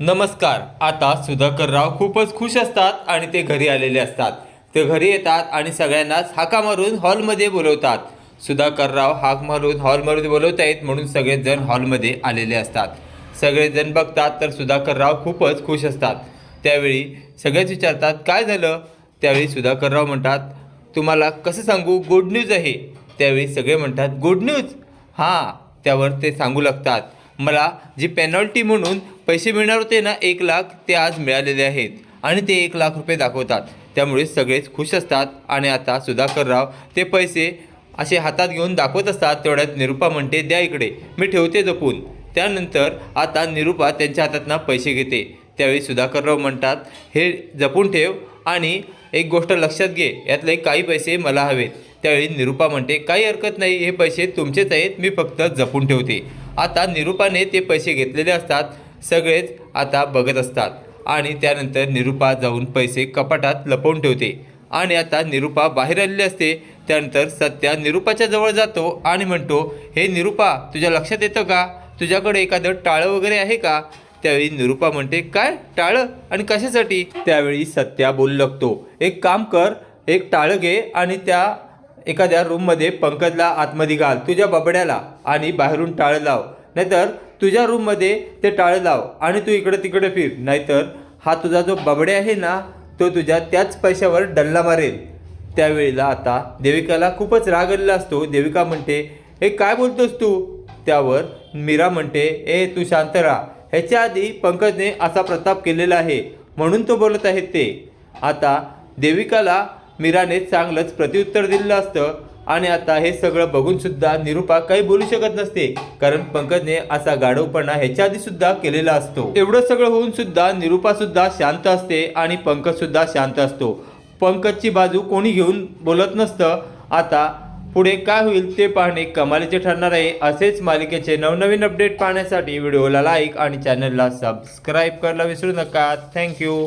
नमस्कार. आता सुधाकरराव खूपच खुश असतात आणि ते घरी आलेले असतात. ते घरी येतात आणि सगळ्यांनाच हाका मारून हॉलमध्ये बोलवतात. सुधाकरराव हाक मारून हॉलमध्ये बोलवत आहेत म्हणून सगळेजण हॉलमध्ये आलेले असतात. सगळेजण बघतात तर सुधाकरराव खूपच खुश असतात. त्यावेळी सगळेच विचारतात काय झालं? त्यावेळी सुधाकरराव म्हणतात तुम्हाला कसं सांगू? गुड न्यूज आहे. त्यावेळी सगळे म्हणतात गुड न्यूज? हां त्यावर ते सांगू लागतात. मला जी पेनॉल्टी म्हणून पैसे मिळणार होते ना एक लाख ते आज मिळालेले आहेत. आणि ते एक लाख रुपये दाखवतात. त्यामुळे सगळेच खुश असतात. आणि आता सुधाकरराव ते पैसे असे हातात घेऊन दाखवत असतात. तेवढ्यात निरुपा म्हणते द्या इकडे मी ठेवते जपून. त्यानंतर आता निरुपा त्यांच्या हातातनं पैसे घेते. त्यावेळी सुधाकरराव म्हणतात हे जपून ठेव आणि एक गोष्ट लक्षात घे यातले काही पैसे मला हवेत. त्यावेळी निरुपा म्हणते काही हरकत नाही हे पैसे तुमचेच आहेत मी फक्त जपून ठेवते. आता निरुपाने ते पैसे घेतलेले असतात सगळेच आता बघत असतात. आणि त्यानंतर निरुपा जाऊन पैसे कपाटात लपवून ठेवते. आणि आता निरुपा बाहेर आलेली असते. त्यानंतर सत्या निरुपाच्या जवळ जातो आणि म्हणतो हे निरुपा तुझ्या लक्षात येतं का? तुझ्याकडे एखादं टाळं वगैरे आहे का? त्यावेळी निरुपा म्हणते काय? टाळं? आणि कशासाठी? त्यावेळी सत्या बोलू लागतो एक काम कर एक टाळं घे आणि त्या एखाद्या रूममध्ये पंकजला आतमध्ये घाल तुझ्या बबड्याला आणि बाहेरून टाळं लाव. नाहीतर तुझ्या रूममध्ये ते टाळं लाव आणि तू इकडं तिकडे फिर. नाहीतर हा तुझा जो बबड्या आहे ना तो तुझ्या त्याच पैशावर डल्ला मारेल. त्यावेळेला आता देविकाला खूपच राग आलेला असतो. देविका म्हणते हे काय बोलतोस तू? त्यावर मीरा म्हणते ए तू शांत राहा. ह्याच्या आधी पंकजने असा प्रताप केलेला आहे. म्हणून तो बोलत आहे ते. आता देविकाला मीराने चांगलंच प्रत्युत्तर दिलेलं असतं. आणि आता हे सगळं बघून सुद्धा निरुपा काही बोलू शकत नसते. कारण पंकजने असा गाढवपणा ह्याच्या आधी सुद्धा केलेला असतो. एवढं सगळं होऊन सुद्धा निरुपा सुद्धा शांत असते आणि पंकज सुद्धा शांत असतो. पंकजची बाजू कोणी घेऊन बोलत नसतं. आता पुढे काय होईल ते पाहणे कमालीचे ठरणार आहे. असेच मालिकेचे नवनवीन अपडेट पाहण्यासाठी व्हिडिओला लाईक आणि चॅनलला सबस्क्राईब करायला विसरू नका. थँक्यू